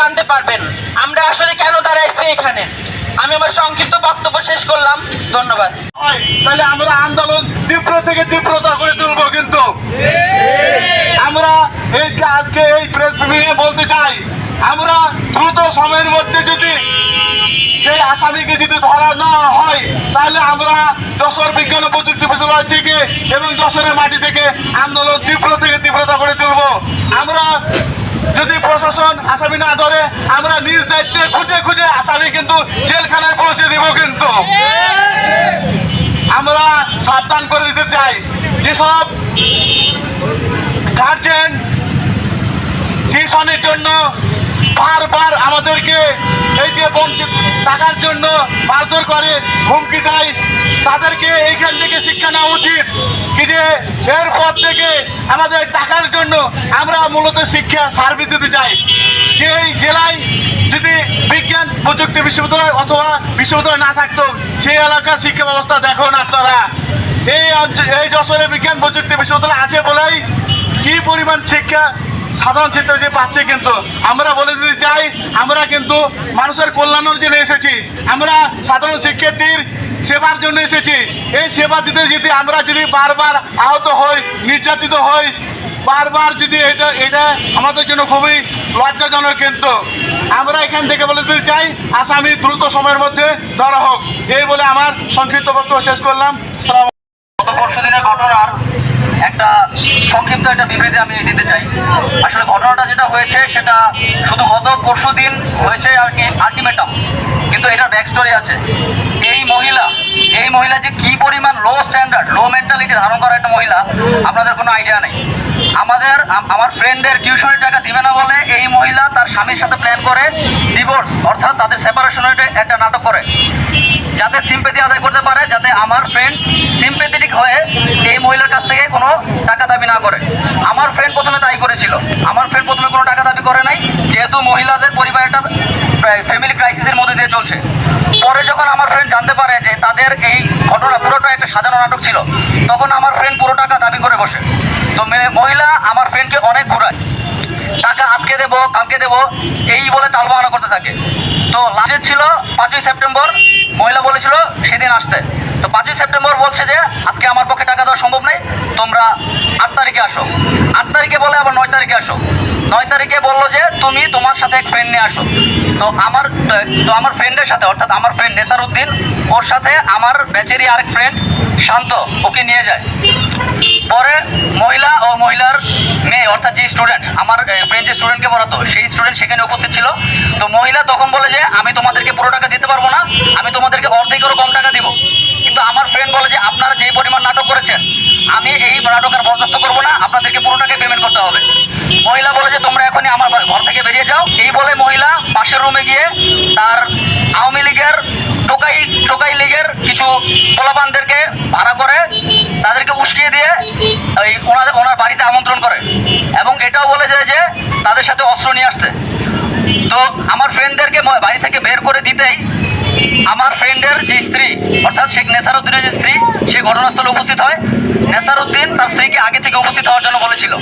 জানতে পারবেন। আমরা আসলে কেন দাঁড়াইছি এখানে? আমি আমার সংক্ষিপ্ত বক্তব্য শেষ করলাম। ধন্যবাদ। তাহলে আমরা আন্দোলন তীব্র থেকে তীব্রতা করে তুলবো কিন্তু। আমরা এই যে আজকে এই প্রেস ব্রিফিংয়ে বলতে চাই, আমরা দ্রুত সময়ের মধ্যে যদি সেই আসামিকে যদি ধরা না হয়, তাহলে আমরা যশোর বিজ্ঞান ও প্রযুক্তি বিশ্ববিদ্যালয় থেকে এবং যশোরের মাটি থেকে আন্দোলন তীব্র থেকে তীব্রতা করে তুলবো। আমরা যদি প্রশাসন আসামি না ধরে, আমরা নিজ দায়িত্বে খুঁজে খুঁজে আসামি কিন্তু জেলখানায় পৌঁছে দিব কিন্তু। আমরা সাবধান করে দিতে চাই। যেসব গার্জেন টিউশনের জন্য বারবার আমাদেরকে এই যে বঞ্চিত টাকার জন্য মারধর করে, হুমকি দেয়, তাদেরকে এইখান থেকে শিক্ষা নেওয়া উচিত। এর এরপর থেকে আমাদের টাকার জন্য আমরা মূলত শিক্ষা সার্ভিস দিতে চাই। সেই জেলায় যদি বিজ্ঞান প্রযুক্তি বিশ্ববিদ্যালয় অথবা বিশ্ববিদ্যালয় না থাকতো, সেই এলাকার শিক্ষা ব্যবস্থা দেখুন আপনারা। এই এই যশোরে বিজ্ঞান প্রযুক্তি বিশ্ববিদ্যালয় আছে বলেই কি পরিমাণ শিক্ষা সাধারণ ক্ষেত্রে যে পাচ্ছে কিন্তু, আমরা বলে দিতে চাই, আমরা কিন্তু মানুষের কল্যাণের জন্য এসেছি। আমরা সাধারণ শিক্ষার্থীর সেবার জন্য এসেছি। এই সেবা দিতে যদি আমরা যদি বারবার আহত হই, নির্যাতিত হই, বারবার যদি এটা এটা আমাদের জন্য খুবই লজ্জাজনক কিন্তু। আমরা এখান থেকে বলে দিতে চাই, আসামি দ্রুত সময়ের মধ্যে ধরা হোক। এই বলে আমার সংক্ষিপ্ত বক্তব্য শেষ করলাম। গত পরশু দিনের ঘটনার একটা সংক্ষিপ্ত একটা বিবৃতি আমি দিতে চাই। আসলে ঘটনাটা যেটা হয়েছে, সেটা শুধু গত পরশু দিন হয়েছে আর কি আলটিমেটাম কিন্তু এটার ব্যাক স্টোরি আছে। এই মহিলা এই মহিলা যে কি পরিমাণ লো স্ট্যান্ডার্ড লো মেন্টালিটি ধারণ করা একটা মহিলা, আপনাদের কোনো আইডিয়া নেই। আমাদের আমার ফ্রেন্ডের টিউশনের টাকা দিবে না বলে এই মহিলা তার স্বামীর সাথে প্ল্যান করে ডিভোর্স অর্থাৎ তাদের সেপারেশনের একটা নাটক করে। যাতে সিম্পেথি আদায় করতে পারে, যাতে আমার ফ্রেন্ড সিম্পেথেটিক হয়ে এই মহিলার কাছ থেকে কোনো টাকা দাবি না করে। আমার ফ্রেন্ড প্রথমে তাই করেছিল। আমার ফ্রেন্ড প্রথমে কোনো টাকা দাবি করে নাই, যেহেতু মহিলাদের পরিবার একটা ফ্যামিলি ক্রাইসিসের মধ্যে দিয়ে চলছে। পরে যখন আমার ফ্রেন্ড জানতে পারে যে তাদের এই ঘটনা পুরোটা একটা সাজানো নাটক ছিল, তখন আমার ফ্রেন্ড পুরো টাকা দাবি করে বসে। তো মহিলা আমার ফ্রেন্ডকে অনেক ঘুরায়। টাকা আজকে দেবো, কালকে দেবো, এই বলে টালবাহানা করতে থাকে। তো লাস্টে ছিল পাঁচই সেপ্টেম্বর মহিলা বলেছিল সেদিন আসতে। তো পাঁচই সেপ্টেম্বর বলছে যে, আজকে আমার পক্ষে টাকা দেওয়া সম্ভব নেই, তোমরা আট তারিখে আসো। আট তারিখে বলে আবার নয় তারিখে আসো। নয় তারিখে বলল যে, তুমি তোমার সাথে এক ফ্রেন্ড নিয়ে আসো। তো আমার তো আমার ফ্রেন্ডের সাথে, অর্থাৎ আমার ফ্রেন্ড নেসার উদ্দিন ওর সাথে আমার ব্যাচেরই আরেক ফ্রেন্ড শান্ত, ওকে নিয়ে যায়। পরে মহিলা ও মহিলার মেয়ে, অর্থাৎ যে স্টুডেন্ট আমার ফ্রেন্ড যে স্টুডেন্টকে পড়াতো সেই স্টুডেন্ট সেখানে উপস্থিত ছিল। তো মহিলা তখন বলে যে, আমি তোমাদেরকে পুরো টাকা দিতে পারব না, আমি তোমাদেরকে অর্ধেকেরও কম টাকা দিব। কিন্তু আমার ফ্রেন্ড বলে যে, আপনারা যেই পরিমাণ নাটক করেছেন, আমি এই নাটক আর বরদাস্ত করব না, আপনাদেরকে পুরো টাকা পেমেন্ট করতে হবে। মহিলা বলে যে, তোমরা এখনই আমার ঘর থেকে বেরিয়ে যাও। এই বলে মহিলা পাশের রুমে গিয়ে তার আওয়ামী লীগের টোকাই টোকাই লীগের কিছু পোলাপানদেরকে ভাড়া করে এই ওনাদের ওনার বাড়িতে আমন্ত্রণ করে। এবং এটাও বলে যায় যে তাদের সাথে অস্ত্র নিয়ে আসতে। তো আমার ফ্রেন্ডদেরকে বাড়ি থেকে বের করে দিতেই আমার ফ্রেন্ডের যে স্ত্রী, অর্থাৎ শেখ নেসারউদ্দিনের যে স্ত্রী, সে ঘটনাস্থলে উপস্থিত হয়। নেসারউদ্দিন তার স্ত্রীকে আগে থেকে উপস্থিত হওয়ার জন্য বলেছিল।